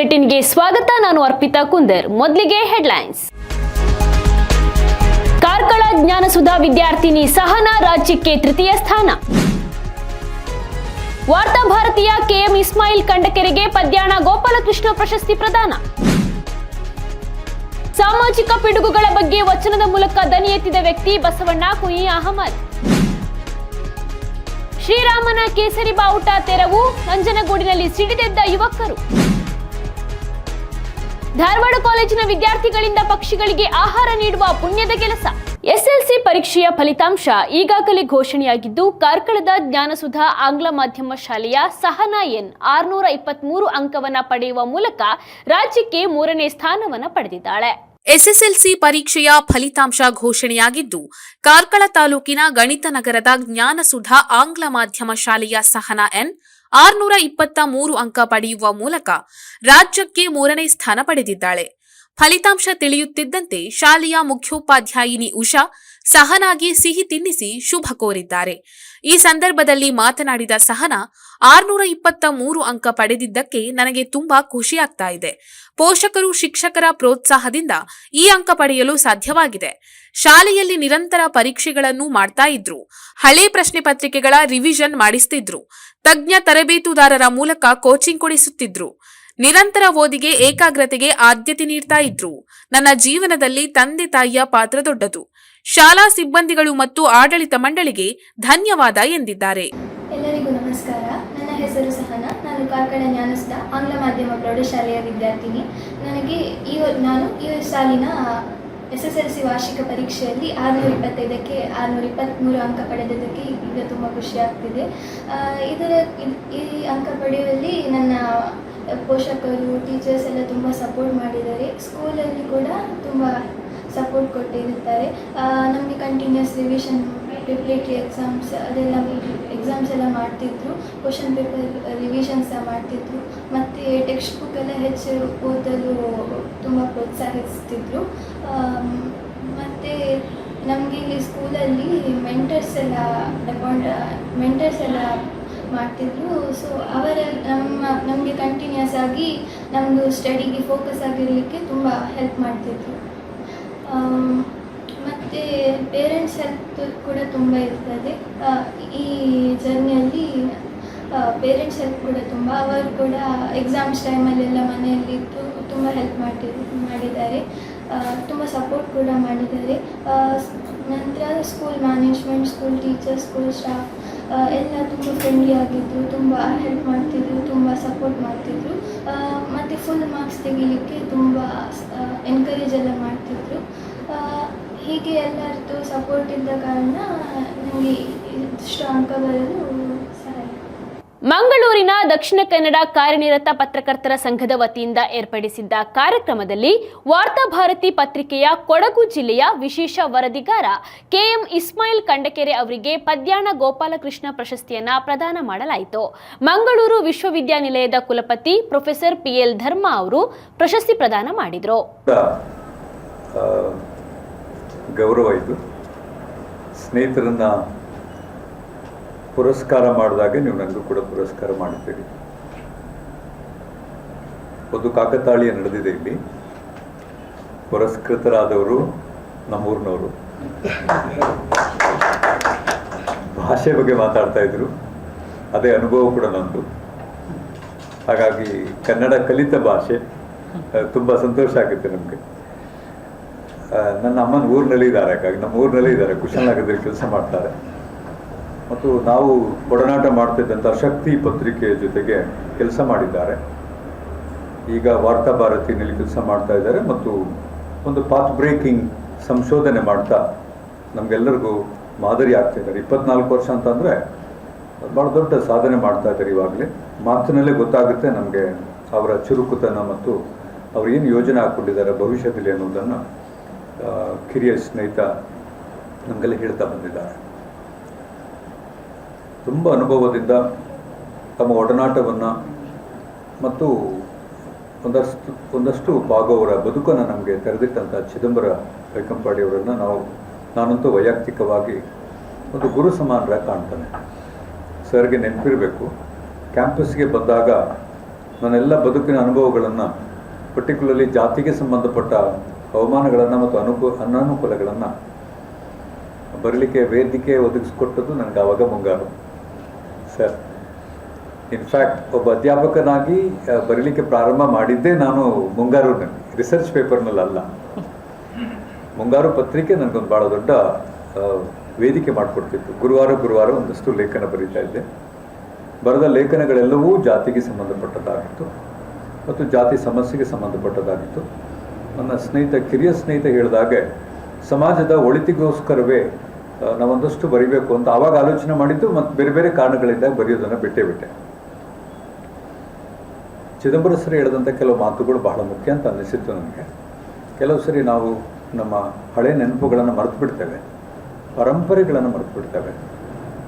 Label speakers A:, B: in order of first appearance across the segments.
A: ಬುಲೆಟಿನ್ಗೆ ಸ್ವಾಗತ. ನಾನು ಅರ್ಪಿತಾ ಕುಂದರ್. ಮೊದಲಿಗೆ ಹೆಡ್ಲೈನ್ಸ್. ಕಾರ್ಕಳ ಜ್ಞಾನಸುಧಾ ವಿದ್ಯಾರ್ಥಿನಿ ಸಹನಾ ರಾಜ್ಯಕ್ಕೆ ತೃತೀಯ ಸ್ಥಾನ. ವಾರ್ತಾ ಭಾರತೀಯ ಕೆಎಂ ಇಸ್ಮಾಯಿಲ್ ಕಂಡಕೆರೆಗೆ ಪದ್ಯಾಣ ಗೋಪಾಲಕೃಷ್ಣ ಪ್ರಶಸ್ತಿ ಪ್ರದಾನ. ಸಾಮಾಜಿಕ ಪಿಡುಗುಗಳ ಬಗ್ಗೆ ವಚನದ ಮೂಲಕ ದನಿ ಎತ್ತಿದ ವ್ಯಕ್ತಿ ಬಸವಣ್ಣ ಕುಯಿ ಅಹಮದ್. ಶ್ರೀರಾಮನ ಕೇಸರಿ ಬಾವುಟ ತೆರವು. ನಂಜನಗೂಡಿನಲ್ಲಿ ಸಿಡಿದೆದ್ದ ಯುವಕರು. ಧಾರವಾಡ ಕಾಲೇಜಿನ ವಿದ್ಯಾರ್ಥಿಗಳಿಂದ ಪಕ್ಷಿಗಳಿಗೆ ಆಹಾರ ನೀಡುವ ಪುಣ್ಯದ ಕೆಲಸ. ಎಸ್ಎಲ್ಸಿ ಪರೀಕ್ಷೆಯ ಫಲಿತಾಂಶ ಈಗಾಗಲೇ ಘೋಷಣೆಯಾಗಿದ್ದು, ಕಾರ್ಕಳದ ಜ್ಞಾನಸುಧಾ ಆಂಗ್ಲ ಮಾಧ್ಯಮ ಶಾಲೆಯ ಸಹನಾ ಎನ್ ಆರ್ನೂರ ಇಪ್ಪತ್ಮೂರು ಅಂಕವನ್ನ ಪಡೆಯುವ ಮೂಲಕ ರಾಜ್ಯಕ್ಕೆ ಮೂರನೇ ಸ್ಥಾನವನ್ನ ಪಡೆದಿದ್ದಾಳೆ.
B: ಎಸ್ಎಸ್ಎಲ್ಸಿ ಪರೀಕ್ಷೆಯ ಫಲಿತಾಂಶ ಘೋಷಣೆಯಾಗಿದ್ದು, ಕಾರ್ಕಳ ತಾಲೂಕಿನ ಗಣಿತ ನಗರದ ಜ್ಞಾನಸುಧಾ ಆಂಗ್ಲ ಮಾಧ್ಯಮ ಶಾಲೆಯ ಸಹನಾ ಎನ್ ಆರ್ನೂರ ಇಪ್ಪತ್ತ ಮೂರು ಅಂಕ ಪಡೆಯುವ ಮೂಲಕ ರಾಜ್ಯಕ್ಕೆ ಮೂರನೇ ಸ್ಥಾನ ಪಡೆದಿದ್ದಾಳೆ. ಫಲಿತಾಂಶ ತಿಳಿಯುತ್ತಿದ್ದಂತೆ ಶಾಲೆಯ ಮುಖ್ಯೋಪಾಧ್ಯಾಯಿನಿ ಉಷಾ ಸಹನಾಗಿ ಸಿಹಿ ತಿನ್ನಿಸಿ ಶುಭ ಕೋರಿದ್ದಾರೆ. ಈ ಸಂದರ್ಭದಲ್ಲಿ ಮಾತನಾಡಿದ ಸಹನಾ, ಆರ್ನೂರ ಇಪ್ಪತ್ತ ಮೂರು ಅಂಕ ಪಡೆದಿದ್ದಕ್ಕೆ ನನಗೆ ತುಂಬಾ ಖುಷಿಯಾಗ್ತಾ ಇದೆ. ಪೋಷಕರು, ಶಿಕ್ಷಕರ ಪ್ರೋತ್ಸಾಹದಿಂದ ಈ ಅಂಕ ಪಡೆಯಲು ಸಾಧ್ಯವಾಗಿದೆ. ಶಾಲೆಯಲ್ಲಿ ನಿರಂತರ ಪರೀಕ್ಷೆಗಳನ್ನು ಮಾಡ್ತಾ ಇದ್ರು. ಹಳೆ ಪ್ರಶ್ನೆ ಪತ್ರಿಕೆಗಳ ರಿವಿಷನ್ ಮಾಡಿಸ್ತಿದ್ರು. ತಜ್ಞ ತರಬೇತುದಾರರ ಮೂಲಕ ಕೋಚಿಂಗ್ ಕೊಡಿಸುತ್ತಿದ್ರು. ನಿರಂತರ ಓದಿಗೆ ಏಕಾಗ್ರತೆಗೆ ಆದ್ಯತೆ ನೀಡ್ತಾ ಇದ್ರು. ನನ್ನ ಜೀವನದಲ್ಲಿ ತಂದೆ ತಾಯಿಯ ಪಾತ್ರ ದೊಡ್ಡದು. ಶಾಲಾ ಸಿಬ್ಬಂದಿಗಳು ಮತ್ತು ಆಡಳಿತ ಮಂಡಳಿಗೆ ಧನ್ಯವಾದ ಎಂದಿದ್ದಾರೆ.
C: ಎಲ್ಲರಿಗೂ ನಮಸ್ಕಾರ. ನನ್ನ ಹೆಸರು ಸಹನ. ನಾನು ಕಾರ್ಕಳ ಜ್ಞಾನಸ್ಥ ಆಂಗ್ಲ ಮಾಧ್ಯಮ ಪ್ರೌಢಶಾಲೆಯ ವಿದ್ಯಾರ್ಥಿನಿ. ನನಗೆ ಈ ನಾನು ಈ ಸಾಲಿನ ಎಸ್ ಎಸ್ ಎಲ್ ಸಿ ವಾರ್ಷಿಕ ಪರೀಕ್ಷೆಯಲ್ಲಿ ಆರುನೂರ ಇಪ್ಪತ್ತೈದಕ್ಕೆ ಆರುನೂರ ಇಪ್ಪತ್ತ್ಮೂರು ಅಂಕ ಪಡೆದಿದ್ದಕ್ಕೆ ಈಗ ತುಂಬ ಖುಷಿ ಆಗ್ತಿದೆ. ಆ, ಇದರ ಈ ಅಂಕ ಪಡೆಯುವಲ್ಲಿ ನನ್ನ ಪೋಷಕರು ಟೀಚರ್ಸ್ ಎಲ್ಲ ತುಂಬ ಸಪೋರ್ಟ್ ಮಾಡಿದ್ದಾರೆ. ಸ್ಕೂಲಲ್ಲಿ ಕೂಡ ತುಂಬ ಸಪೋರ್ಟ್ ಕೊಟ್ಟಿರುತ್ತಾರೆ. ನಮಗೆ ಕಂಟಿನ್ಯೂಸ್ ರಿವಿಷನ್ ರಿಪ್ಲೇಟ್ರಿ ಎಕ್ಸಾಮ್ಸ್ ಅದೆಲ್ಲ ಎಕ್ಸಾಮ್ಸ್ ಎಲ್ಲ ಮಾಡ್ತಿದ್ರು. ಕ್ವಶನ್ ಪೇಪರ್ ರಿವಿಷನ್ ಸಹ ಮಾಡ್ತಿದ್ರು. ಮತ್ತು ಟೆಕ್ಸ್ಟ್ ಬುಕ್ ಎಲ್ಲ ಹೆಚ್ಚು ಓದಲು ತುಂಬ ಪ್ರೋತ್ಸಾಹಿಸ್ತಿದ್ರು. ಮತ್ತು ನಮಗೆ ಇಲ್ಲಿ ಸ್ಕೂಲಲ್ಲಿ ಮೆಂಟರ್ಸ್ ಎಲ್ಲ ಅಪಾಯಿಂಟ್ ಮೆಂಟರ್ಸ್ ಎಲ್ಲ ಮಾಡ್ತಿದ್ರು. ಸೊ ಅವರ ನಮ್ಮ, ನಮಗೆ ಕಂಟಿನ್ಯೂಸ್ ಆಗಿ ನಮ್ಮದು ಸ್ಟಡಿಗೆ ಫೋಕಸ್ ಆಗಿರಲಿಕ್ಕೆ ತುಂಬ ಹೆಲ್ಪ್ ಮಾಡ್ತಿದ್ರು. ಮತ್ತು ಪೇರೆಂಟ್ಸ್ ಹೆಲ್ಪ್ ಕೂಡ ತುಂಬ ಇರ್ತದೆ. ಈ ಜರ್ನಿಯಲ್ಲಿ ಪೇರೆಂಟ್ಸ್ ಹೆಲ್ಪ್ ಕೂಡ ತುಂಬ, ಅವರು ಕೂಡ ಎಕ್ಸಾಮ್ಸ್ ಟೈಮಲ್ಲೆಲ್ಲ ಮನೆಯಲ್ಲಿ ತುಂಬ ಹೆಲ್ಪ್ ಮಾಡಿ ಮಾಡಿದ್ದಾರೆ. ತುಂಬ ಸಪೋರ್ಟ್ ಕೂಡ ಮಾಡಿದ್ದಾರೆ. ನಂತರ school management school teachers school staff ಎಲ್ಲ ತುಂಬ ಫ್ರೆಂಡ್ಲಿ ಆಗಿದ್ದರು ತುಂಬ ಹೆಲ್ಪ್ ಮಾಡ್ತಿದ್ರು, ತುಂಬ ಸಪೋರ್ಟ್ ಮಾಡ್ತಿದ್ರು. ಮತ್ತು ಫುಲ್ ಮಾರ್ಕ್ಸ್ ತೆಗಿಲಿಕ್ಕೆ ತುಂಬ ಎನ್ಕರೇಜ್ ಎಲ್ಲ ಮಾಡ್ತಿದ್ರು. ಹೀಗೆ ಎಲ್ಲರದ್ದು ಸಪೋರ್ಟ್ ಇದ್ದ ಕಾರಣ ನನಗೆ ಇಷ್ಟು ಅಂಕ ಬರಲು
A: ಮಂಗಳೂರಿನ ದಕ್ಷಿಣ ಕನ್ನಡ ಕಾರ್ಯನಿರತ ಪತ್ರಕರ್ತರ ಸಂಘದ ವತಿಯಿಂದ ಏರ್ಪಡಿಸಿದ್ದ ಕಾರ್ಯಕ್ರಮದಲ್ಲಿ ವಾರ್ತಾಭಾರತಿ ಪತ್ರಿಕೆಯ ಕೊಡಗು ಜಿಲ್ಲೆಯ ವಿಶೇಷ ವರದಿಗಾರ ಕೆಎಂ ಇಸ್ಮಾಯಿಲ್ ಕಂಡಕೆರೆ ಅವರಿಗೆ ಪದ್ಯಾಣ ಗೋಪಾಲಕೃಷ್ಣ ಪ್ರಶಸ್ತಿಯನ್ನು ಪ್ರದಾನ ಮಾಡಲಾಯಿತು. ಮಂಗಳೂರು ವಿಶ್ವವಿದ್ಯಾನಿಲಯದ ಕುಲಪತಿ ಪ್ರೊಫೆಸರ್ ಪಿಎಲ್ ಧರ್ಮ ಅವರು ಪ್ರಶಸ್ತಿ ಪ್ರದಾನ ಮಾಡಿದರು.
D: ಗೌರವ ಇದು. ಸ್ನೇಹಿತರನ್ನ ಪುರಸ್ಕಾರ ಮಾಡಿದಾಗ ನೀವು ನನಗೂ ಕೂಡ ಪುರಸ್ಕಾರ ಮಾಡ್ತೀರಿ ಒಂದು ಕಾಕತಾಳೀಯ ನಡೆದಿದೆ ಇಲ್ಲಿ. ಪುರಸ್ಕೃತರಾದವರು ನಮ್ಮೂರಿನವರು. ಭಾಷೆ ಬಗ್ಗೆ ಮಾತಾಡ್ತಾ ಇದ್ರು. ಅದೇ ಅನುಭವ ಕೂಡ ನಂದು. ಹಾಗಾಗಿ ಕನ್ನಡ ಕಲಿತ ಭಾಷೆ ತುಂಬ ಸಂತೋಷ ಆಗುತ್ತೆ ನಮಗೆ. ನನ್ನ ಅಮ್ಮನ ಊರಿನಲ್ಲಿ ಇದ್ದಾರೆ ಹಾಗಾಗಿ ನಮ್ಮ ಊರಿನಲ್ಲಿ ಇದ್ದಾರೆ ಕುಶಲನಗರದಲ್ಲಿ ಕೆಲಸ ಮಾಡ್ತಾರೆ. ಮತ್ತು ನಾವು ಒಡನಾಟ ಮಾಡ್ತಿದ್ದಂಥ ಶಕ್ತಿ ಪತ್ರಿಕೆಯ ಜೊತೆಗೆ ಕೆಲಸ ಮಾಡಿದ್ದಾರೆ. ಈಗ ವಾರ್ತಾ ಭಾರತಿನಲ್ಲಿ ಕೆಲಸ ಮಾಡ್ತಾ ಇದ್ದಾರೆ ಮತ್ತು ಒಂದು ಪಾತ್ ಬ್ರೇಕಿಂಗ್ ಸಂಶೋಧನೆ ಮಾಡ್ತಾ ನಮಗೆಲ್ಲರಿಗೂ ಮಾದರಿ ಆಗ್ತಾ ಇದ್ದಾರೆ. ಇಪ್ಪತ್ನಾಲ್ಕು ವರ್ಷ ಅಂತಂದರೆ ಭಾಳ ದೊಡ್ಡ ಸಾಧನೆ ಮಾಡ್ತಾ ಇದ್ದಾರೆ ಇವಾಗಲೇ. ಮಾತಿನಲ್ಲೇ ಗೊತ್ತಾಗುತ್ತೆ ನಮಗೆ ಅವರ ಚುರುಕುತನ ಮತ್ತು ಅವರು ಏನು ಯೋಜನೆ ಹಾಕ್ಕೊಂಡಿದ್ದಾರೆ ಭವಿಷ್ಯದಲ್ಲಿ ಅನ್ನೋದನ್ನು ಕಿರಿಯ ಸ್ನೇಹಿತ ನಮಗೆಲ್ಲ ಹೇಳ್ತಾ ಬಂದಿದ್ದಾರೆ. ತುಂಬ ಅನುಭವದಿಂದ ತಮ್ಮ ಒಡನಾಟವನ್ನು ಮತ್ತು ಒಂದಷ್ಟು ಒಂದಷ್ಟು ಭಾಗವರ ಬದುಕನ್ನು ನಮಗೆ ತೆರೆದಿಟ್ಟಂಥ ಚಿದಂಬರ ಬೈಕಂಪಾಡಿಯವರನ್ನು ನಾವು, ನಾನಂತೂ ವೈಯಕ್ತಿಕವಾಗಿ ಒಂದು ಗುರು ಸಮಾನರ ಕಾಣ್ತಾನೆ. ಸರ್ಗೆ ನೆನಪಿರಬೇಕು. ಕ್ಯಾಂಪಸ್ಗೆ ಬಂದಾಗ ನನ್ನೆಲ್ಲ ಬದುಕಿನ ಅನುಭವಗಳನ್ನು, ಪರ್ಟಿಕ್ಯುಲರ್ಲಿ ಜಾತಿಗೆ ಸಂಬಂಧಪಟ್ಟ ಅವಮಾನಗಳನ್ನು ಮತ್ತು ಅನುಕೂ, ಅನಾನುಕೂಲಗಳನ್ನು, ಬರಲಿಕ್ಕೆ, ವೇದಿಕೆ ಒದಗಿಸ್ಕೊಟ್ಟದ್ದು ನನಗೆ ಆವಾಗ ಮುಂಗಾರು. ಇನ್ಫ್ಯಾಕ್ಟ್ ಒಬ್ಬ ಅಧ್ಯಾಪಕನಾಗಿ ಬರೀಲಿಕ್ಕೆ ಪ್ರಾರಂಭ ಮಾಡಿದ್ದೇ ನಾನು ಮುಂಗಾರು ರಿಸರ್ಚ್ ಪೇಪರ್ನಲ್ಲಲ್ಲ ಮುಂಗಾರು ಪತ್ರಿಕೆ ನನಗೊಂದು ಭಾಳ ದೊಡ್ಡ ವೇದಿಕೆ ಮಾಡಿಕೊಡ್ತಿತ್ತು. ಗುರುವಾರ ಗುರುವಾರ ಒಂದಷ್ಟು ಲೇಖನ ಬರೀತಾ ಇದ್ದೆ. ಬರೆದ ಲೇಖನಗಳೆಲ್ಲವೂ ಜಾತಿಗೆ ಸಂಬಂಧಪಟ್ಟದ್ದಾಗಿತ್ತು. ಮತ್ತು ಜಾತಿ ಸಮಸ್ಯೆಗೆ ಸಂಬಂಧಪಟ್ಟದ್ದಾಗಿತ್ತು. ನನ್ನ ಸ್ನೇಹಿತ, ಕಿರಿಯ ಸ್ನೇಹಿತ ಹೇಳಿದಾಗೆ, ಸಮಾಜದ ಒಳಿತಿಗೋಸ್ಕರವೇ ನಾವೊಂದಷ್ಟು ಬರಿಬೇಕು ಅಂತ ಆವಾಗ ಆಲೋಚನೆ ಮಾಡಿದ್ದು ಮತ್ತು ಬೇರೆ ಬೇರೆ ಕಾರಣಗಳಿಂದ ಬರೆಯೋದನ್ನು ಬಿಟ್ಟೇ ಬಿಟ್ಟೆ. ಚಿದಂಬರ ಸರಿ ಹೇಳಿದಂಥ ಕೆಲವು ಮಾತುಗಳು ಬಹಳ ಮುಖ್ಯ ಅಂತ ಅನ್ನಿಸಿತ್ತು ನನಗೆ. ಕೆಲವು ಸರಿ ನಾವು ನಮ್ಮ ಹಳೆ ನೆನಪುಗಳನ್ನು ಮರೆತು ಬಿಡ್ತೇವೆ. ಪರಂಪರೆಗಳನ್ನು ಮರೆತು ಬಿಡ್ತೇವೆ.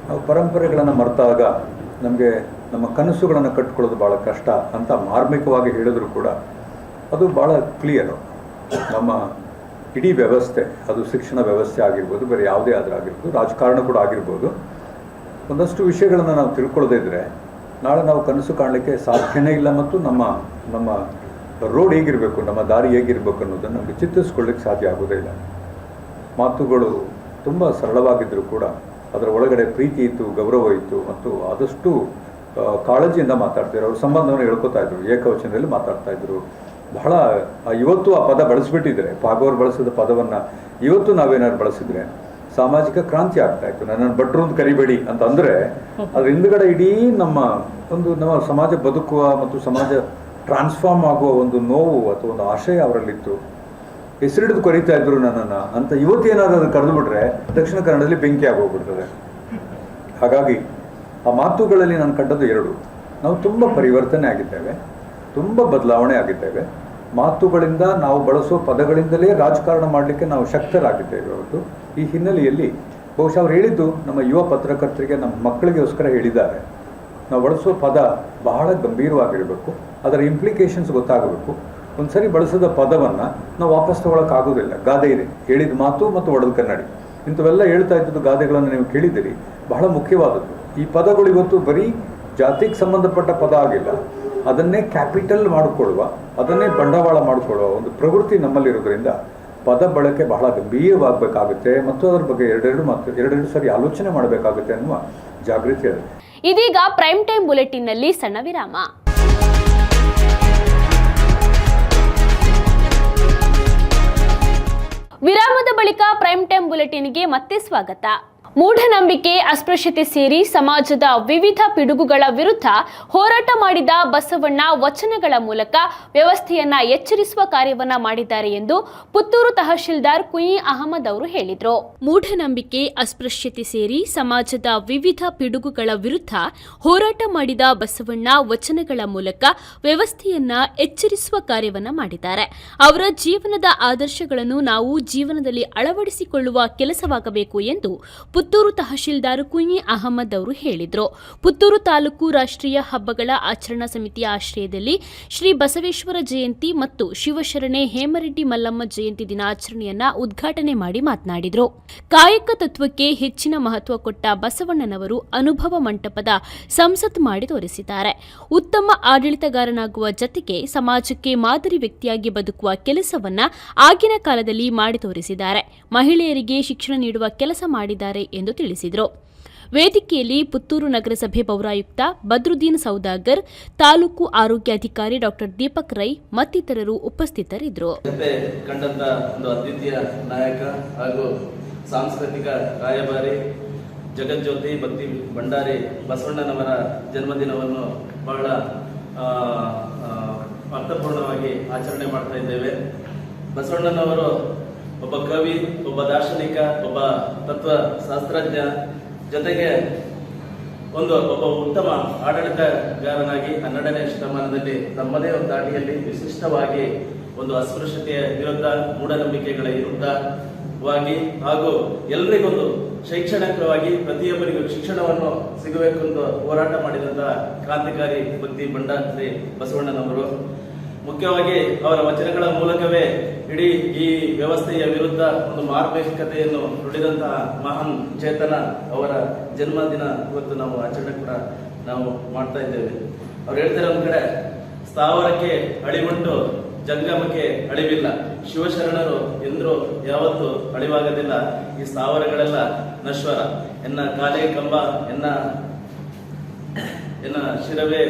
D: ನಾವು ಪರಂಪರೆಗಳನ್ನು ಮರೆತಾಗ ನಮಗೆ ನಮ್ಮ ಕನಸುಗಳನ್ನು ಕಟ್ಕೊಳ್ಳೋದು ಭಾಳ ಕಷ್ಟ ಅಂತ ಮಾರ್ಮಿಕವಾಗಿ ಹೇಳಿದ್ರು ಕೂಡ ಅದು ಭಾಳ ಕ್ಲಿಯರು ನಮ್ಮ ಇಡೀ ವ್ಯವಸ್ಥೆ, ಅದು ಶಿಕ್ಷಣ ವ್ಯವಸ್ಥೆ ಆಗಿರ್ಬೋದು, ಬೇರೆ ಯಾವುದೇ ಆದರೂ ಆಗಿರ್ಬೋದು, ರಾಜಕಾರಣ ಕೂಡ ಆಗಿರ್ಬೋದು. ಒಂದಷ್ಟು ವಿಷಯಗಳನ್ನು ನಾವು ತಿಳ್ಕೊಳ್ಳದೇ ಇದ್ದರೆ ನಾಳೆ ನಾವು ಕನಸು ಕಾಣಲಿಕ್ಕೆ ಸಾಧ್ಯನೇ ಇಲ್ಲ ಮತ್ತು ನಮ್ಮ ನಮ್ಮ ರೋಡ್ ಹೇಗಿರಬೇಕು, ನಮ್ಮ ದಾರಿ ಹೇಗಿರಬೇಕು ಅನ್ನೋದನ್ನು ನಮಗೆ ಚಿತ್ರಿಸ್ಕೊಳ್ಳಿಕ್ಕೆ ಸಾಧ್ಯ ಆಗೋದೇ ಇಲ್ಲ. ಮಾತುಗಳು ತುಂಬ ಸರಳವಾಗಿದ್ದರೂ ಕೂಡ ಅದರ ಒಳಗಡೆ ಪ್ರೀತಿ ಇತ್ತು, ಗೌರವ ಇತ್ತು ಮತ್ತು ಆದಷ್ಟು ಕಾಳಜಿಯಿಂದ ಮಾತಾಡ್ತಿದ್ರು. ಅವ್ರ ಸಂಬಂಧವನ್ನು ಹೇಳ್ಕೊತಾ ಇದ್ರು, ಏಕವಚನದಲ್ಲಿ ಮಾತಾಡ್ತಾ ಇದ್ರು. ಬಹಳ ಇವತ್ತು ಆ ಪದ ಬಳಸಿಬಿಟ್ಟಿದ್ರೆ, ಪಾಗೋರು ಬಳಸಿದ ಪದವನ್ನು ಇವತ್ತು ನಾವೇನಾದ್ರು ಬಳಸಿದ್ರೆ ಸಾಮಾಜಿಕ ಕ್ರಾಂತಿ ಆಗ್ತಾ ಇತ್ತು. ನನ್ನನ್ನು ಭಟ್ರು ಅಂತ ಕರಿಬೇಡಿ ಅಂತ ಅಂದರೆ ಅದ್ರ ಹಿಂದ್ಗಡೆ ಇಡೀ ನಮ್ಮ ಒಂದು ನಮ್ಮ ಸಮಾಜ ಬದುಕುವ ಮತ್ತು ಸಮಾಜ ಟ್ರಾನ್ಸ್ಫಾರ್ಮ್ ಆಗುವ ಒಂದು ನೋವು ಅಥವಾ ಒಂದು ಆಶಯ ಅವರಲ್ಲಿತ್ತು. ಹೆಸರಿಡಿದು ಕರೀತಾ ಇದ್ರು ನನ್ನನ್ನು ಅಂತ ಇವತ್ತು ಏನಾದ್ರು ಅದು ಕರೆದು ಬಿಟ್ರೆ ದಕ್ಷಿಣ ಕನ್ನಡದಲ್ಲಿ ಬೆಂಕಿ ಆಗೋಗ್ಬಿಡ್ತದೆ. ಹಾಗಾಗಿ ಆ ಮಾತುಗಳಲ್ಲಿ ನಾನು ಕಂಡದ್ದು ಎರಡು. ನಾವು ತುಂಬ ಪರಿವರ್ತನೆ ಆಗಿದ್ದೇವೆ, ತುಂಬ ಬದಲಾವಣೆ ಆಗಿದ್ದೇವೆ. ಮಾತುಗಳಿಂದ ನಾವು ಬಳಸೋ ಪದಗಳಿಂದಲೇ ರಾಜಕಾರಣ ಮಾಡಲಿಕ್ಕೆ ನಾವು ಶಕ್ತರಾಗಿದ್ದೇವೆ ಅವತ್ತು ಈ ಹಿನ್ನೆಲೆಯಲ್ಲಿ ಬಹುಶಃ ಅವ್ರು ಹೇಳಿದ್ದು ನಮ್ಮ ಯುವ ಪತ್ರಕರ್ತರಿಗೆ, ನಮ್ಮ ಮಕ್ಕಳಿಗೋಸ್ಕರ ಹೇಳಿದ್ದಾರೆ. ನಾವು ಬಳಸೋ ಪದ ಬಹಳ ಗಂಭೀರವಾಗಿರಬೇಕು. ಅದರ ಇಂಪ್ಲಿಕೇಶನ್ಸ್ ಗೊತ್ತಾಗಬೇಕು. ಒಂದ್ಸರಿ ಬಳಸಿದ ಪದವನ್ನು ನಾವು ವಾಪಸ್ ತಗೊಳಕ್ಕಾಗೋದಿಲ್ಲ ಗಾದೆ ಇದೆ. ಹೇಳಿದ ಮಾತು ಮತ್ತು ಒಡದ ಕನ್ನಡಿ. ಇಂಥವೆಲ್ಲ ಹೇಳ್ತಾ ಇದ್ದದ್ದು ಗಾದೆಗಳನ್ನು ನೀವು ಕೇಳಿದಿರಿ ಬಹಳ ಮುಖ್ಯವಾದದ್ದು. ಈ ಪದಗಳು ಇವತ್ತು ಬರೀ ಜಾತಿಗೆ ಸಂಬಂಧಪಟ್ಟ ಪದ ಆಗಿಲ್ಲ. ಅದನ್ನೇ ಕ್ಯಾಪಿಟಲ್ ಮಾಡಿಕೊಳ್ಳುವ, ಅದನ್ನೇ ಬಂಡವಾಳ ಮಾಡಿಕೊಳ್ಳುವ ಒಂದು ಪ್ರವೃತ್ತಿ ನಮ್ಮಲ್ಲಿರೋದ್ರಿಂದ ಪದ ಬಳಕೆ ಬಹಳ ಗಂಭೀರವಾಗಬೇಕಾಗುತ್ತೆ ಮತ್ತು ಅದರ ಬಗ್ಗೆ ಎರಡೆರಡು ಮತ್ತು ಎರಡೆರಡು ಸಾರಿ ಆಲೋಚನೆ ಮಾಡಬೇಕಾಗುತ್ತೆ ಅನ್ನುವ ಜಾಗೃತಿ ಇದೆ
A: ಇದೀಗ ಪ್ರೈಮ್ ಟೈಮ್ ಬುಲೆಟಿನ್ನಲ್ಲಿ ಸಣ್ಣ ವಿರಾಮ. ವಿರಾಮದ ಬಳಿಕ ಪ್ರೈಮ್ ಟೈಮ್ ಬುಲೆಟಿನ್ಗೆ ಮತ್ತೆ ಸ್ವಾಗತ. ಮೂಢನಂಬಿಕೆ, ಅಸ್ಪೃಶ್ಯತೆ ಸೇರಿ ಸಮಾಜದ ವಿವಿಧ ಪಿಡುಗುಗಳ ವಿರುದ್ಧ ಹೋರಾಟ ಮಾಡಿದ ಬಸವಣ್ಣ ವಚನಗಳ ಮೂಲಕ ವ್ಯವಸ್ಥೆಯನ್ನ ಎಚ್ಚರಿಸುವ ಕಾರ್ಯವನ್ನ ಮಾಡಿದ್ದಾರೆ ಎಂದು ಪುತ್ತೂರು ತಹಶೀಲ್ದಾರ್ ಕುಯಿ ಅಹಮದ್ ಅವರು ಹೇಳಿದರು. ಮೂಢನಂಬಿಕೆ, ಅಸ್ಪೃಶ್ಯತೆ ಸೇರಿ ಸಮಾಜದ ವಿವಿಧ ಪಿಡುಗುಗಳ ವಿರುದ್ಧ ಹೋರಾಟ ಮಾಡಿದ ಬಸವಣ್ಣ ವಚನಗಳ ಮೂಲಕ ವ್ಯವಸ್ಥೆಯನ್ನ ಎಚ್ಚರಿಸುವ ಕಾರ್ಯವನ್ನ ಮಾಡಿದ್ದಾರೆ. ಅವರ ಜೀವನದ ಆದರ್ಶಗಳನ್ನು ನಾವು ಜೀವನದಲ್ಲಿ ಅಳವಡಿಸಿಕೊಳ್ಳುವ ಕೆಲಸವಾಗಬೇಕು ಎಂದು ಪುತ್ತೂರು ತಹಶೀಲ್ದಾರ್ ಕುಯಿ ಅಹಮದ್ ಅವರು ಹೇಳಿದರು. ಪುತ್ತೂರು ತಾಲೂಕು ರಾಷ್ಟ್ರೀಯ ಹಬ್ಬಗಳ ಆಚರಣಾ ಸಮಿತಿಯ ಆಶ್ರಯದಲ್ಲಿ ಶ್ರೀ ಬಸವೇಶ್ವರ ಜಯಂತಿ ಮತ್ತು ಶಿವಶರಣೆ ಹೇಮರೆಡ್ಡಿ ಮಲ್ಲಮ್ಮ ಜಯಂತಿ ದಿನಾಚರಣೆಯನ್ನ ಉದ್ಘಾಟನೆ ಮಾಡಿ ಮಾತನಾಡಿದರು. ಕಾಯಕ ತತ್ವಕ್ಕೆ ಹೆಚ್ಚಿನ ಮಹತ್ವ ಕೊಟ್ಟ ಬಸವಣ್ಣನವರು ಅನುಭವ ಮಂಟಪದ ಸಂಸತ್ ಮಾಡಿ ತೋರಿಸಿದ್ದಾರೆ. ಉತ್ತಮ ಆಡಳಿತಗಾರನಾಗುವ ಜತೆಗೆ ಸಮಾಜಕ್ಕೆ ಮಾದರಿ ವ್ಯಕ್ತಿಯಾಗಿ ಬದುಕುವ ಕೆಲಸವನ್ನ ಆಗಿನ ಕಾಲದಲ್ಲಿ ಮಾಡಿ ತೋರಿಸಿದ್ದಾರೆ. ಮಹಿಳೆಯರಿಗೆ ಶಿಕ್ಷಣ ನೀಡುವ ಕೆಲಸ ಮಾಡಿದ್ದಾರೆ ಎಂದು ತಿಳಿಸಿದರು. ವೇದಿಕೆಯಲ್ಲಿ ಪುತ್ತೂರು ನಗರಸಭೆ ಪೌರಾಯುಕ್ತ ಬದ್ರುದ್ದೀನ್ ಸೌದಾಗರ್, ತಾಲೂಕು ಆರೋಗ್ಯಾಧಿಕಾರಿ ಡಾಕ್ಟರ್ ದೀಪಕ್ ರೈ ಮತ್ತಿತರರು ಉಪಸ್ಥಿತರಿದ್ದರು.
E: ಕಂಡಂತ ಒಂದು ಹಾಗೂ ಸಾಂಸ್ಕೃತಿಕ ರಾಯಭಾರಿ ಜಗಜ್ಯೋತಿ ಭಕ್ತಿ ಭಂಡಾರಿ ಬಸವಣ್ಣನವರ ಜನ್ಮದಿನವನ್ನು ಬಹಳ ಅರ್ಥಪೂರ್ಣವಾಗಿ ಆಚರಣೆ ಮಾಡ್ತಾ ಇದ್ದೇವೆ. ಬಸವಣ್ಣನವರು ಒಬ್ಬ ಕವಿ, ಒಬ್ಬ ದಾರ್ಶನಿಕ, ಒಬ್ಬ ತತ್ವ ಶಾಸ್ತ್ರಜ್ಞ ಜೊತೆಗೆ ಒಂದು, ಒಬ್ಬ ಉತ್ತಮ ಆಡಳಿತಗಾರನಾಗಿ ಹನ್ನೆರಡನೇ ಶತಮಾನದಲ್ಲಿ ತಮ್ಮದೇ ಒಂದು ದಾಟಿಯಲ್ಲಿ ವಿಶಿಷ್ಟವಾಗಿ ಒಂದು ಅಸ್ಪೃಶ್ಯತೆಯ ವಿರುದ್ಧ ಮೂಢನಂಬಿಕೆಗಳ ವಿರುದ್ಧವಾಗಿ ಹಾಗೂ ಎಲ್ರಿಗೊಂದು ಶೈಕ್ಷಣಿಕವಾಗಿ ಪ್ರತಿಯೊಬ್ಬರಿಗೂ ಶಿಕ್ಷಣವನ್ನು ಸಿಗಬೇಕು ಎಂದು ಹೋರಾಟ ಮಾಡಿದಂತಹ ಕ್ರಾಂತಿಕಾರಿ ಭಕ್ತಿ ಭಂಡಾರಿ ಬಸವಣ್ಣನವರು. ಮುಖ್ಯವಾಗಿ ಅವರ ವಚನಗಳ ಮೂಲಕವೇ ಇಡೀ ಈ ವ್ಯವಸ್ಥೆಯ ವಿರುದ್ಧ ಒಂದು ಮಾರ್ಮಿಕತೆಯನ್ನು ನುಡಿದಂತಹ ಮಹಾನ್ ಚೇತನ ಅವರ ಜನ್ಮದಿನ ಇವತ್ತು ನಾವು ಆಚರಣೆ ಕೂಡ ನಾವು ಮಾಡ್ತಾ ಇದ್ದೇವೆ. ಅವ್ರು ಹೇಳ್ತಾರೆ ಒಂದ್ ಕಡೆ, ಸ್ಥಾವರಕ್ಕೆ ಅಳಿವುಂಟು, ಜಂಗಮಕ್ಕೆ ಅಳಿವಿಲ್ಲ. ಶಿವಶರಣರು ಎಂದರೂ ಯಾವತ್ತು ಅಳಿವಾಗದಿಲ್ಲ. ಈ ಸ್ಥಾವರಗಳೆಲ್ಲ ನಶ್ವರ. ಎನ್ನ ಕಾಲೇ ಕಂಬ, ಎನ್ನ ಎನ್ನ ಶಿರವೇ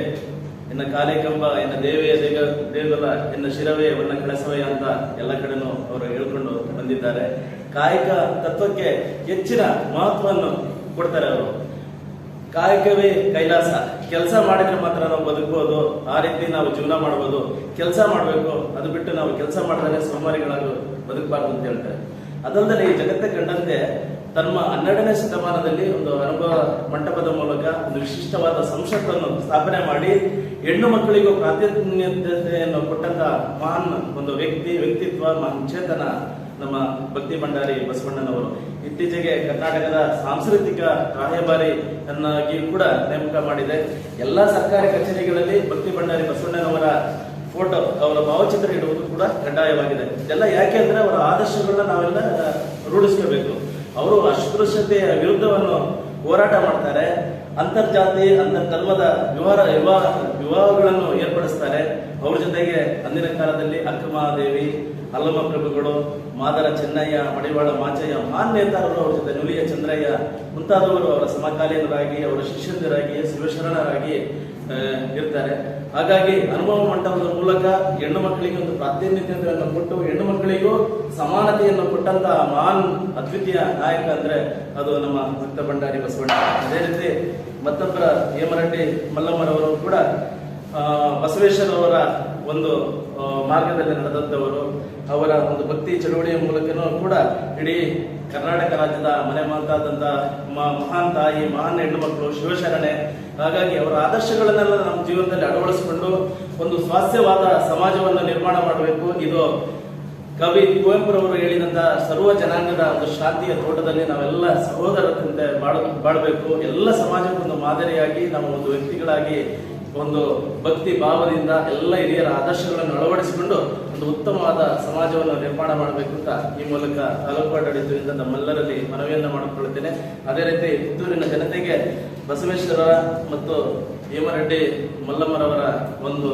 E: ಎನ್ನ ಕಾಲೇ ಕಂಬ, ಎನ್ನ ದೇವೆಯ ದೇಗ, ದೇಗುಲ ಇನ್ನ ಶಿರವೇ ವನ್ನ ಕಳಸವೇ ಅಂತ ಎಲ್ಲ ಕಡೆನೂ ಅವರು ಹೇಳ್ಕೊಂಡು ಬಂದಿದ್ದಾರೆ. ಕಾಯಕ ತತ್ವಕ್ಕೆ ಹೆಚ್ಚಿನ ಮಹತ್ವವನ್ನು ಕೊಡ್ತಾರೆ ಅವರು. ಕಾಯಕವೇ ಕೈಲಾಸ. ಕೆಲಸ ಮಾಡಿದ್ರೆ ಮಾತ್ರ ನಾವು ಬದುಕಬಹುದು ಆ ರೀತಿ ನಾವು ಜೀವನ ಮಾಡ್ಬೋದು. ಕೆಲಸ ಮಾಡಬೇಕು, ಅದು ಬಿಟ್ಟು ನಾವು ಕೆಲಸ ಮಾಡಿದ್ರೆ ಸೋಮಾರಿಗಳಾಗಿ ಬದುಕಬಾರ್ದು ಅಂತ ಹೇಳ್ತಾರೆ. ಅದಲ್ಲದೆ ಈ ಜಗತ್ತೇ ಕಂಡಂತೆ ತಮ್ಮ ಹನ್ನೆರಡನೇ ಶತಮಾನದಲ್ಲಿ ಒಂದು ಅನುಭವ ಮಂಟಪದ ಮೂಲಕ ಒಂದು ವಿಶಿಷ್ಟವಾದ ಸಂಸತ್ತನ್ನು ಸ್ಥಾಪನೆ ಮಾಡಿ ಹೆಣ್ಣು ಮಕ್ಕಳಿಗೂ ಪ್ರಾಧಾನ್ಯತೆಯನ್ನು ಕೊಟ್ಟಂತ ಮಹಾನ್ ಒಂದು ವ್ಯಕ್ತಿ, ವ್ಯಕ್ತಿತ್ವ, ಮಹಾನ್ ಚೇತನ ನಮ್ಮ ಭಕ್ತಿ ಭಂಡಾರಿ ಬಸವಣ್ಣನವರು. ಇತ್ತೀಚೆಗೆ ಕರ್ನಾಟಕದ ಸಾಂಸ್ಕೃತಿಕ ರಾಯಭಾರಿ ಅನ್ನಾಗಿ ಕೂಡ ನೇಮಕ ಮಾಡಿದೆ. ಎಲ್ಲ ಸರ್ಕಾರಿ ಕಚೇರಿಗಳಲ್ಲಿ ಭಕ್ತಿ ಭಂಡಾರಿ ಬಸವಣ್ಣನವರ ಫೋಟೋ, ಅವರ ಭಾವಚಿತ್ರ ಇಡುವುದು ಕೂಡ ಕಡ್ಡಾಯವಾಗಿದೆ. ಇದೆಲ್ಲ ಯಾಕೆ ಅಂದ್ರೆ ಅವರ ಆದರ್ಶಗಳನ್ನ ನಾವೆಲ್ಲ ರೂಢಿಸ್ಕೋಬೇಕು. ಅವರು ಅಸ್ಪೃಶ್ಯತೆಯ ವಿರುದ್ಧವನ್ನು ಹೋರಾಟ ಮಾಡ್ತಾರೆ. ಅಂತರ್ಜಾತಿ ಅಂತರ್ ಧರ್ಮದ ವಿವಾಹ ವಿವಾಹ ವಿವಾಹಗಳನ್ನು ಏರ್ಪಡಿಸ್ತಾರೆ. ಅವ್ರ ಜೊತೆಗೆ ಅಂದಿನ ಕಾಲದಲ್ಲಿ ಅಕ್ಕಮಹಾದೇವಿ ಅಲ್ಲಮ ಪ್ರಭುಗಳು, ಮಾದರ ಚೆನ್ನಯ್ಯ, ಮಡಿವಾಳ ಮಾಚಯ್ಯ ಮಾನ್ ನೇತಾರರು ಅವ್ರ ಜೊತೆ ನುಲಿಯ ಚಂದ್ರಯ್ಯ ಮುಂತಾದವರು ಅವರ ಸಮಕಾಲೀನರಾಗಿ, ಅವರ ಶಿಷ್ಯಂದಿರಾಗಿ, ಶಿವಶರಣರಾಗಿ ಇರ್ತಾರೆ. ಹಾಗಾಗಿ ಅನುಭವ ಮಂಟಪದ ಮೂಲಕ ಹೆಣ್ಣು ಮಕ್ಕಳಿಗೆ ಒಂದು ಪ್ರಾತಿನಿಧ್ಯತೆಯನ್ನು ಕೊಟ್ಟು ಹೆಣ್ಣು ಮಕ್ಕಳಿಗೂ ಸಮಾನತೆಯನ್ನು ಕೊಟ್ಟಂತ ಮಹಾನ್ ಅದ್ವಿತೀಯ ನಾಯಕ ಅಂದ್ರೆ ಅದು ನಮ್ಮ ಭಕ್ತ ಭಂಡಾರಿ ಬಸವಣ್ಣ. ಅದೇ ರೀತಿ ಮತ್ತೊಬ್ಬರ ಹೇಮರಡ್ಡಿ ಮಲ್ಲಮ್ಮರವರು ಕೂಡ ಬಸವೇಶ್ವರವರ ಒಂದು ಮಾರ್ಗದಲ್ಲಿ ನಡೆದಂಥವರು, ಅವರ ಒಂದು ಭಕ್ತಿ ಚಳುವಳಿಯ ಮೂಲಕನೂ ಕೂಡ ಇಡೀ ಕರ್ನಾಟಕ ರಾಜ್ಯದ ಮನೆ ಮಾತಾದಂತ ಮಹಾನ್ ತಾಯಿ, ಮಹಾನ್ ಹೆಣ್ಣು ಮಕ್ಕಳು ಶಿವಶರಣೆ. ಹಾಗಾಗಿ ಅವರ ಆದರ್ಶಗಳನ್ನೆಲ್ಲ ನಮ್ಮ ಜೀವನದಲ್ಲಿ ಅಳವಡಿಸಿಕೊಂಡು ಒಂದು ಸ್ವಾಸ್ಥ್ಯವಾದ ಸಮಾಜವನ್ನು ನಿರ್ಮಾಣ ಮಾಡಬೇಕು. ಇದು ಕವಿ ಕುವೆಂಪುರವರು ಹೇಳಿದಂತ ಸರ್ವ ಜನಾಂಗದ ಒಂದು ಶಾಂತಿಯ ತೋಟದಲ್ಲಿ ನಾವೆಲ್ಲ ಸಹೋದರದಂತೆ ಬಾಳ, ಬಾಳಬೇಕು. ಎಲ್ಲ ಸಮಾಜಕ್ಕೊಂದು ಮಾದರಿಯಾಗಿ ನಾವು ಒಂದು ವ್ಯಕ್ತಿಗಳಾಗಿ ಒಂದು ಭಕ್ತಿ ಭಾವದಿಂದ ಎಲ್ಲ ಹಿರಿಯರ ಆದರ್ಶಗಳನ್ನು ಅಳವಡಿಸಿಕೊಂಡು ಒಂದು ಉತ್ತಮವಾದ ಸಮಾಜವನ್ನು ನಿರ್ಮಾಣ ಮಾಡಬೇಕು ಅಂತ ಈ ಮೂಲಕ ತಾಲೂಕು ಆಡಳಿತದಿಂದ ನಮ್ಮೆಲ್ಲರಲ್ಲಿ ಮನವಿಯನ್ನು ಮಾಡಿಕೊಳ್ಳುತ್ತೇನೆ. ಅದೇ ರೀತಿ ಪುತ್ತೂರಿನ ಜನತೆಗೆ ಬಸವೇಶ್ವರ ಮತ್ತು ಹೇಮರೆಡ್ಡಿ ಮಲ್ಲಮ್ಮರವರ ಒಂದು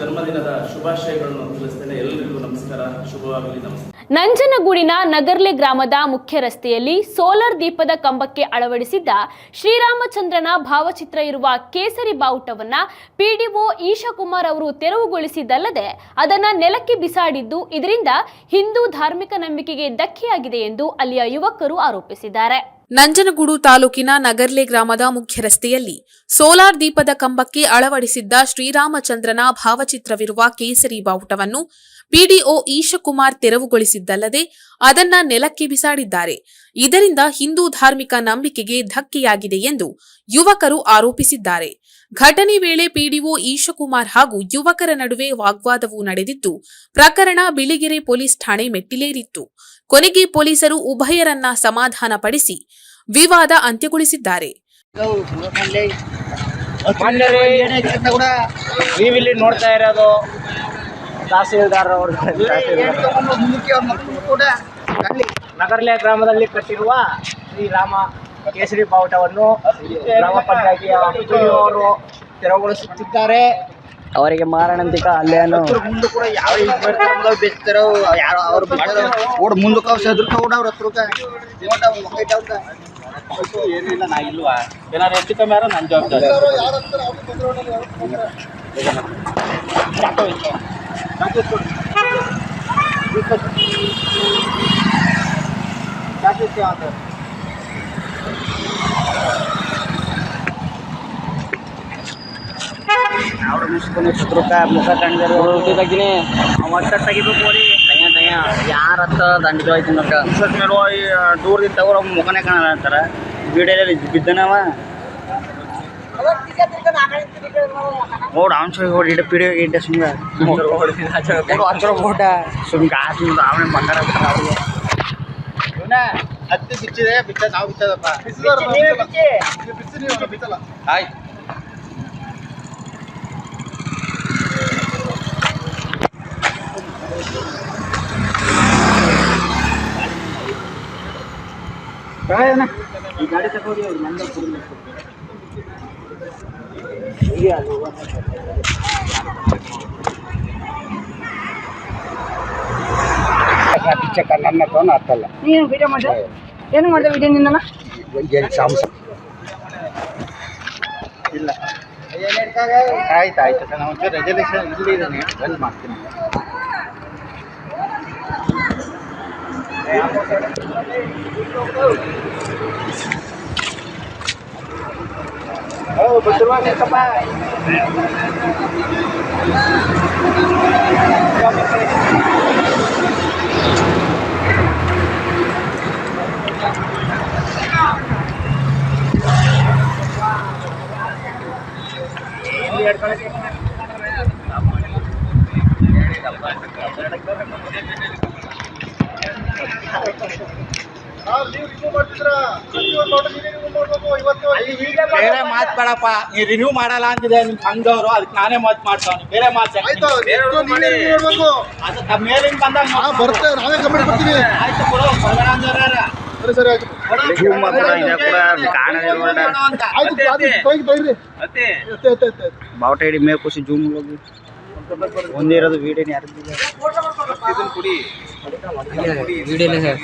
E: ಜನ್ಮದಿನದ ಶುಭಾಶಯಗಳನ್ನು ತಿಳಿಸ್ತೇನೆ. ಎಲ್ಲರಿಗೂ ನಮಸ್ಕಾರ. ಶುಭವಾಗಲಿ. ನಮಸ್ಕಾರ
A: ನಂಜನಗೂಡಿನ ನಗರ್ಲೆ ಗ್ರಾಮದ ಮುಖ್ಯ ರಸ್ತೆಯಲ್ಲಿ ಸೋಲಾರ್ ದೀಪದ ಕಂಬಕ್ಕೆ ಅಳವಡಿಸಿದ್ದ ಶ್ರೀರಾಮಚಂದ್ರನ ಭಾವಚಿತ್ರ ಇರುವ ಕೇಸರಿ ಬಾವುಟವನ್ನ ಪಿಡಿಒ ಈಶಾಕುಮಾರ್ ಅವರು ತೆರವುಗೊಳಿಸಿದ್ದಲ್ಲದೆ ಅದನ್ನ ನೆಲಕ್ಕೆ ಬಿಸಾಡಿದ್ದು ಇದರಿಂದ ಹಿಂದೂ ಧಾರ್ಮಿಕ ನಂಬಿಕೆಗೆ ಧಕ್ಕೆಯಾಗಿದೆ ಎಂದು ಅಲ್ಲಿಯ ಯುವಕರು ಆರೋಪಿಸಿದ್ದಾರೆ.
B: ನಂಜನಗೂಡು ತಾಲೂಕಿನ ನಗರ್ಲೆ ಗ್ರಾಮದ ಮುಖ್ಯ ರಸ್ತೆಯಲ್ಲಿ ಸೋಲಾರ್ ದೀಪದ ಕಂಬಕ್ಕೆ ಅಳವಡಿಸಿದ್ದ ಶ್ರೀರಾಮಚಂದ್ರನ ಭಾವಚಿತ್ರವಿರುವ ಕೇಸರಿ ಬಾವುಟವನ್ನು ಪಿಡಿಒ ಈಶಕುಮಾರ್ ತೆರವುಗೊಳಿಸಿದ್ದಲ್ಲದೆ ಅದನ್ನ ನೆಲಕ್ಕೆ ಬಿಸಾಡಿದ್ದಾರೆ. ಇದರಿಂದ ಹಿಂದೂ ಧಾರ್ಮಿಕ ನಂಬಿಕೆಗೆ ಧಕ್ಕೆಯಾಗಿದೆ ಎಂದು ಯುವಕರು ಆರೋಪಿಸಿದ್ದಾರೆ. ಘಟನೆ ವೇಳೆ ಪಿಡಿಒ ಈಶಕುಮಾರ್ ಹಾಗೂ ಯುವಕರ ನಡುವೆ ವಾಗ್ವಾದವೂ ನಡೆದಿದ್ದು, ಪ್ರಕರಣ ಬಿಳಿಗೆರೆ ಪೊಲೀಸ್ ಠಾಣೆ ಮೆಟ್ಟಿಲೇರಿತ್ತು. ಕೊನೆಗೆ ಪೊಲೀಸರು ಉಭಯರನ್ನ ಸಮಾಧಾನಪಡಿಸಿ ವಿವಾದ ಅಂತ್ಯಗೊಳಿಸಿದ್ದಾರೆ.
F: ನೀವಿಲ್ಲಿ ನೋಡ್ತಾ ಇರೋದು. ತಹಸೀಲ್ದಾರ್ ಅವರು ನಗರ್ಲೆ ಗ್ರಾಮದಲ್ಲಿ ಕಟ್ಟಿರುವ ಶ್ರೀರಾಮ ಕೇಸರಿ ಬಾವುಟವನ್ನು ಗ್ರಾಮ ಪಂಚಾಯಿತಿಯ ಅವರು ತೆರವುಗೊಳಿಸುತ್ತಿದ್ದಾರೆ. ಅವರಿಗೆ ಮಾರಣಾಂತಿಕ ಹಲ್ಲೆಯನ್ನು
G: ಮುಂದೆ ಕೂಡ ಯಾವ ಬೇಸ್ತಾರೋ ಯಾರು ಅವ್ರು ಓಡ್ ಮುಂದಕ್ಕೆ ಅವ್ರು ಓಡ ಅವ್ರ ಹತ್ರ
F: ಏನಿಲ್ಲ ನಾ ಇಲ್ವಾ? ಏನಾರು ಹೆಚ್ಚು ಕಮ್ಮಿ ಆದ್ರೆ ನನ್ನ ಜವಾಬ್ದಾರಿ.
G: ಅವ್ರ ಮುಸ್ಕೊಂಡು ಸದ್ರಕ ಮುಖ ಕಂಡರು
F: ತೆಗಿನಿ
G: ಒಟ್ಟ ತೆಗಿಬೇಕು ಓಡಿ ತಯ್ಯ ಯಾರ ಹತ್ತ ದಂಡ ಆಯ್ತು ನೋಡ್ಕ ಮುಸಕ್ ಮೇಲೆ ದೂರದಿಂದ ತಗೋರ ಮುಖನೇ ಕಾಣಲ್ಲ ಅಂತಾರ. ವಿಡಿಯೋದಲ್ಲಿ ಬಿದ್ದನವ? ಓಡ್ ಅವ್ನ ಸರಿ ಓಡಿ ಇಡ ಪಿಡಿಯೋ ಇಡ್ಡ ಸುಮ್ಮನೆ ಹಚ್ಚರ ಓಟ ಸುಮ್ ಗಾಸ್ ಮುಂದೆ ಅವನೇ ಬಂಗಾರ ಅವ್ರಿಗೆ ಹತ್ತಿ ಬಿಚ್ಚಿದೆ ಬಿಚ್ಚ ನಾವು ಬಿಚ್ಚದಪ್ಪ ಆಯ್ತು
F: ಈ ಗಾಡಿ ತಗೋರಿ ಅವ್ರು
H: ನನ್ನ ತೋನ ಹತ್ತಲ್ಲ
I: ನೀನು ವಿಡಿಯೋ ಮಾಡಿದೆ? ಏನು ಮಾಡಿದೆ ವಿಡಿಯೋ ನಿನ್ನ
H: ಇಲ್ಲ. ಆಯ್ತು ಆಯ್ತು ಸರ್ ನಾವು ಒಂಚೂರು ಇದ್ದಾನೆ ಬಂದ್ ಮಾಡ್ತೀನಿ Oh, betul banget itu. Thank you. ಬೇರೆ ಮಾತು ಬೇಡಪ್ಪ. ನೀ ರಿನ್ಯೂ ಮಾಡಲ್ಲ ಅಂದಿದೆ ನಿಮ್ ಸಂಘದವರು ಅದಕ್ಕೆ ನಾನೇ ಮಾತು ಮಾಡ್ತಾವ ಬೇರೆ ಮಾತು ಅದು ತಮ್ಮ ಮೇಲಿಂದ ಬಂದಾಗ
G: ಬರ್ತೇವೆ ನಾವೇ ಕಂಪ್ಲೀಟ್ ಬರ್ತೀವಿ
H: ಆಯ್ತು ಕೊಡು
G: ಸರಿ ಸರಿ.
H: ಬಾವುಟ ಹಿಡಿ ಮೇ ಖುಷಿ ಜೂಮ್ ಹೋಗಿ. ಒಂದಿರೋದು ವಿಡಿಯೋ ಯಾರು ವಿಡಿಯೋ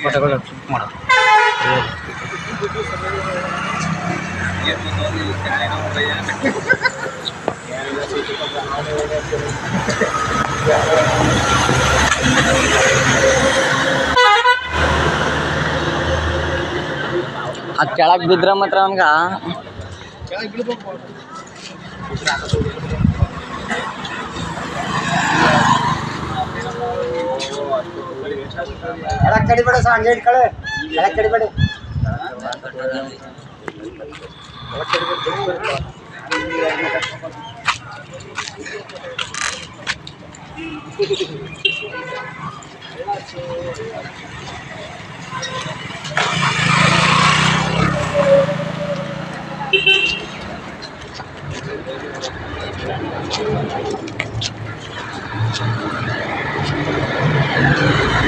H: ಫೋಟೋಗಳು ಮಾಡೋದು ಅದು ಕೆಳಗೆ ಬಿದ್ರೆ ಮಾತ್ರ ನಮ್ಗೆ. ಕೆಳಗೆ ಕಡಿಬೇಡ ಸರ್ ಹಂಗೆ ಇಟ್ಕಳೆ ಕೆಳಗೆ ಕಡಿಬೇಡಿ
G: ಏ ಕೆಳಗಡೆ Gracias.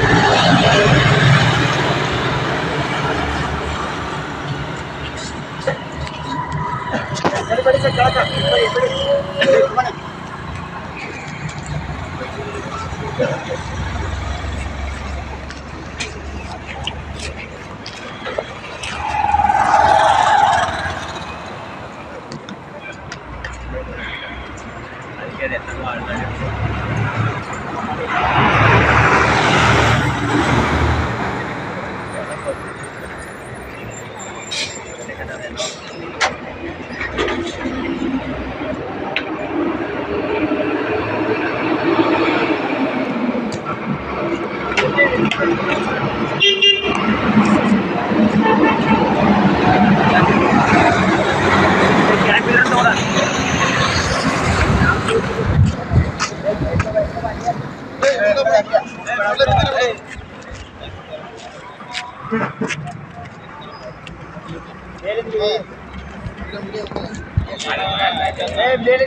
G: ಬಿಡಿ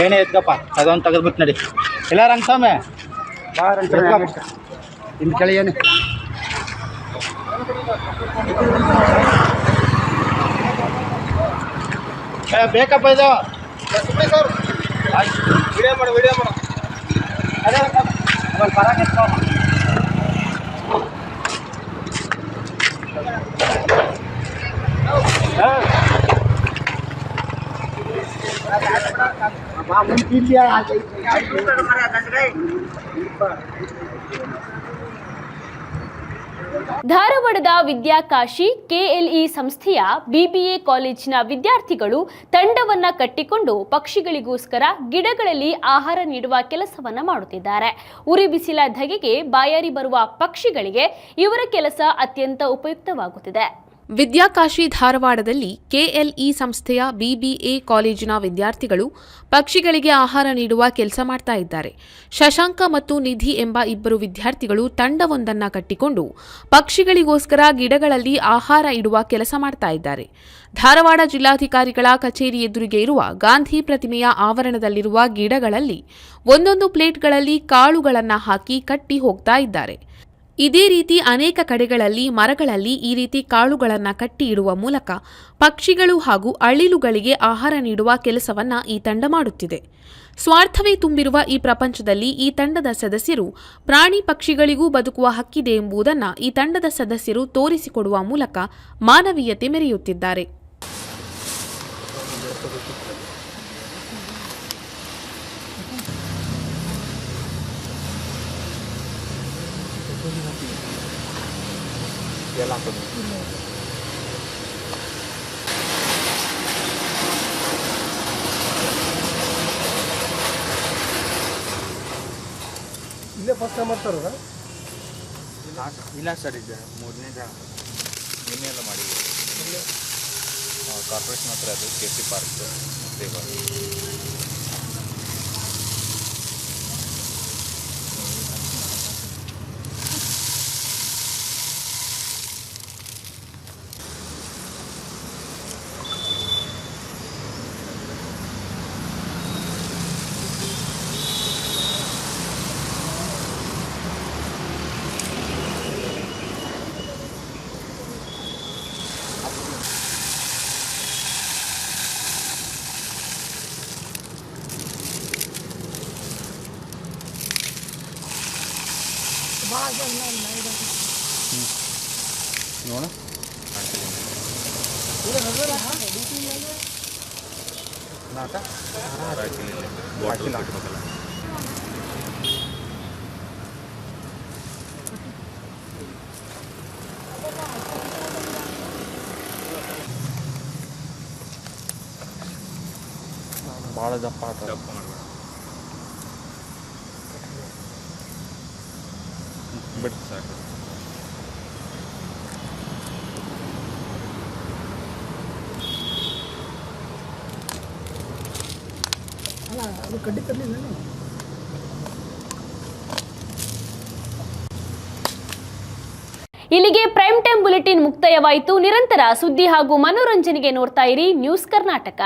H: ಏನೇ ಎತ್ಕಪ್ಪ ಅದೊಂದು ತೆಗೆದ್ಬಿಟ್ಟು ನಡಿ. ಇಲ್ಲ ರಂಗಸ್ವಾಮಿ. ಇನ್ನು ಕೆಳಗೆ ಏನು? ಏ, ಬೇಕಪ್ಪ ಇದು.
G: ಸರ್
H: ವಿಡಿಯೋ ಮಾಡು ವಿಡಿಯೋ ಮಾಡು. ಅದೇ ಪರಾಗ. ಬಾ, ಮುಂದ್.
A: ಧಾರವಾಡದ ವಿದ್ಯಾಕಾಶಿ ಕೆಎಲ್ಇ ಸಂಸ್ಥೆಯ ಬಿಬಿಎ ಕಾಲೇಜಿನ ವಿದ್ಯಾರ್ಥಿಗಳು ತಂಡವನ್ನ ಕಟ್ಟಿಕೊಂಡು ಪಕ್ಷಿಗಳಿಗೋಸ್ಕರ ಗಿಡಗಳಲ್ಲಿ ಆಹಾರ ನೀಡುವ ಕೆಲಸವನ್ನ ಮಾಡುತ್ತಿದ್ದಾರೆ. ಉರಿ ಬಿಸಿಲ ಧಗೆಗೆ ಬಾಯಾರಿ ಬರುವ ಪಕ್ಷಿಗಳಿಗೆ ಇವರ ಕೆಲಸ ಅತ್ಯಂತ ಉಪಯುಕ್ತವಾಗುತ್ತಿದೆ.
J: ವಿದ್ಯಾಕಾಶಿ ಧಾರವಾಡದಲ್ಲಿ ಕೆಎಲ್ಇ ಸಂಸ್ಥೆಯ ಬಿಬಿಎ ಕಾಲೇಜಿನ ವಿದ್ಯಾರ್ಥಿಗಳು ಪಕ್ಷಿಗಳಿಗೆ ಆಹಾರ ನೀಡುವ ಕೆಲಸ ಮಾಡ್ತಾ ಇದ್ದಾರೆ. ಶಶಾಂಕ ಮತ್ತು ನಿಧಿ ಎಂಬ ಇಬ್ಬರು ವಿದ್ಯಾರ್ಥಿಗಳು ತಂಡವೊಂದನ್ನ ಕಟ್ಟಿಕೊಂಡು ಪಕ್ಷಿಗಳಿಗೋಸ್ಕರ ಗಿಡಗಳಲ್ಲಿ ಆಹಾರ ಇಡುವ ಕೆಲಸ ಮಾಡ್ತಾ ಇದ್ದಾರೆ. ಧಾರವಾಡ ಜಿಲ್ಲಾಧಿಕಾರಿಗಳ ಕಚೇರಿ ಎದುರಿಗೆ ಇರುವ ಗಾಂಧಿ ಪ್ರತಿಮೆಯ ಆವರಣದಲ್ಲಿರುವ ಗಿಡಗಳಲ್ಲಿ ಒಂದೊಂದು ಪ್ಲೇಟ್ಗಳಲ್ಲಿ ಕಾಳುಗಳನ್ನು ಹಾಕಿ ಕಟ್ಟಿ ಹೋಗ್ತಾ ಇದ್ದಾರೆ. ಇದೇ ರೀತಿ ಅನೇಕ ಕಡೆಗಳಲ್ಲಿ, ಮರಗಳಲ್ಲಿ ಈ ರೀತಿ ಕಾಳುಗಳನ್ನು ಕಟ್ಟಿ ಇಡುವ ಮೂಲಕ ಪಕ್ಷಿಗಳು ಹಾಗೂ ಅಳಿಲುಗಳಿಗೆ ಆಹಾರ ನೀಡುವ ಕೆಲಸವನ್ನ ಈ ತಂಡ ಮಾಡುತ್ತಿದೆ. ಸ್ವಾರ್ಥವೇ ತುಂಬಿರುವ ಈ ಪ್ರಪಂಚದಲ್ಲಿ ಈ ತಂಡದ ಸದಸ್ಯರು ಪ್ರಾಣಿ ಪಕ್ಷಿಗಳಿಗೂ ಬದುಕುವ ಹಕ್ಕಿದೆ ಎಂಬುದನ್ನು ಈ ತಂಡದ ಸದಸ್ಯರು ತೋರಿಸಿಕೊಡುವ ಮೂಲಕ ಮಾನವೀಯತೆ ಮೆರೆಯುತ್ತಿದ್ದಾರೆ.
K: ಇಲ್ಲೇ ಫಸ್ಟ್ ಟೈಮ್ ಮಾಡ್ತಾರ
L: ಇಲ್ಲ ಸರ್ ಇದು ಮೂರನೇ ನಿನ್ನೆ ಎಲ್ಲ ಮಾಡಿದ್ದೀವಿ ಕಾರ್ಪೊರೇಷನ್ ಹತ್ರ ಅದು ಕೆ ಸಿ ಪಾರ್ಕ್ ದೇವ ನೋಡ ಭಾಳ ದಪ್ಪ ದಪ್ಪ ಮಾಡಬೇಡ. ಬಿಟ್ಟು ಸಾಕು.
K: ಅಲ್ಲ ಅದು ಕಡ್ಡಿ ತರಲಿಲ್ಲ
A: ಇಲ್ಲಿಗೆ ಪ್ರೈಮ್ ಟೈಮ್ ಬುಲೆಟಿನ್ ಮುಕ್ತಾಯವಾಯಿತು. ನಿರಂತರ ಸುದ್ದಿ ಹಾಗೂ ಮನೋರಂಜನೆಗೆ ನೋಡ್ತಾ ಇರಿ ನ್ಯೂಸ್ ಕರ್ನಾಟಕ.